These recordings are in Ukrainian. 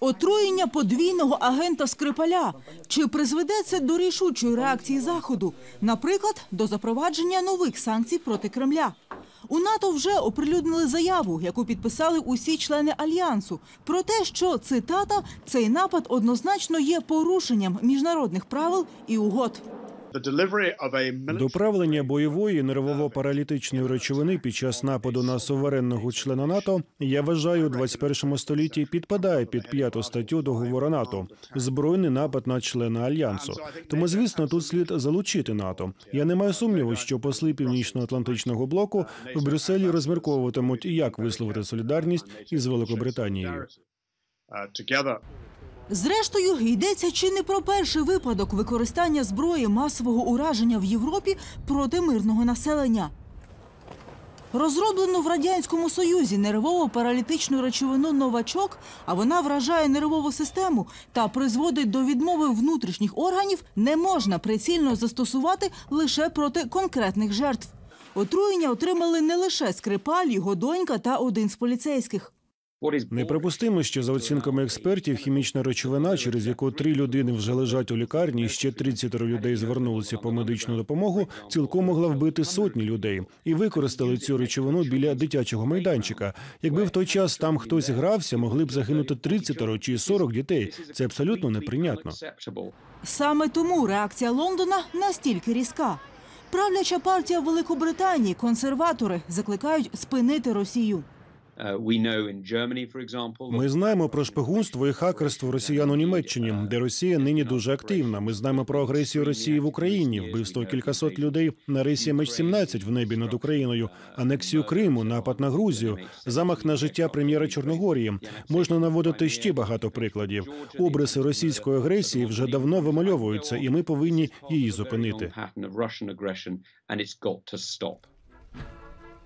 Отруєння подвійного агента Скрипаля. Чи призведе це до рішучої реакції Заходу? Наприклад, до запровадження нових санкцій проти Кремля. У НАТО вже оприлюднили заяву, яку підписали усі члени альянсу, про те, що цитата цей напад однозначно є порушенням міжнародних правил і угод. Доправлення бойової нервово-паралітичної речовини під час нападу на суверенного члена НАТО, я вважаю, у 21 столітті підпадає під п'яту статтю договору НАТО збройний напад на члена альянсу. Тому, звісно, тут слід залучити НАТО. Я не маю сумніву, що посли північно-атлантичного блоку в Брюсселі розмірковуватимуть, як висловити солідарність із Великобританією. Зрештою, йдеться чи не про перший випадок використання зброї масового ураження в Європі проти мирного населення. Розроблену в радянському союзі нервово-паралітичну речовину новачок, а вона вражає нервову систему та призводить до відмови внутрішніх органів, не можна прицільно застосувати лише проти конкретних жертв. Отруєння отримали не лише Скрипаль, його донька та один з поліцейських. Неприпустимо, що за оцінками експертів, хімічна речовина, через яку три людини вже лежать у лікарні, і ще 30 людей звернулися по медичну допомогу, цілком могла вбити сотні людей і використали цю речовину біля дитячого майданчика. Якби в той час там хтось грався, могли б загинути 30 чи 40 дітей. Це абсолютно неприйнятно. Саме тому реакція Лондона настільки різка. Правляча партія Великобританії, консерватори закликають спинити Росію. Ми знаємо про шпигунство і хакерство росіян у Німеччині, де Росія нині дуже активна. Ми знаємо про агресію Росії в Україні, вбивство кількасот людей на рейсі Меч-17 в небі над Україною, анексію Криму, напад на Грузію, замах на життя прем'єра Чорногорії. Можна наводити ще багато прикладів. Обриси російської агресії вже давно вимальовуються, і ми повинні її зупинити.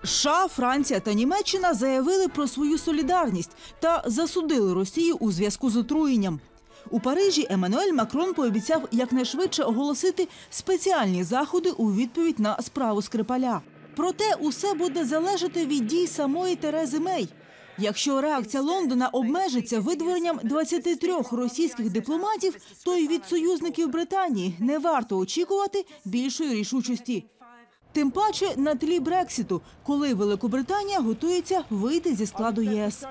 США, Франція та Німеччина заявили про свою солідарність та засудили Росію у зв'язку з отруєнням. У Парижі Еммануель Макрон пообіцяв якнайшвидше оголосити спеціальні заходи у відповідь на справу Скрипаля. Проте усе буде залежати від дій самої Терези Мей. Якщо реакція Лондона обмежиться видворенням 23 російських дипломатів, то й від союзників Британії не варто очікувати більшої рішучості. Тим паче на тлі Брексіту, коли Великобританія готується вийти зі складу ЄС.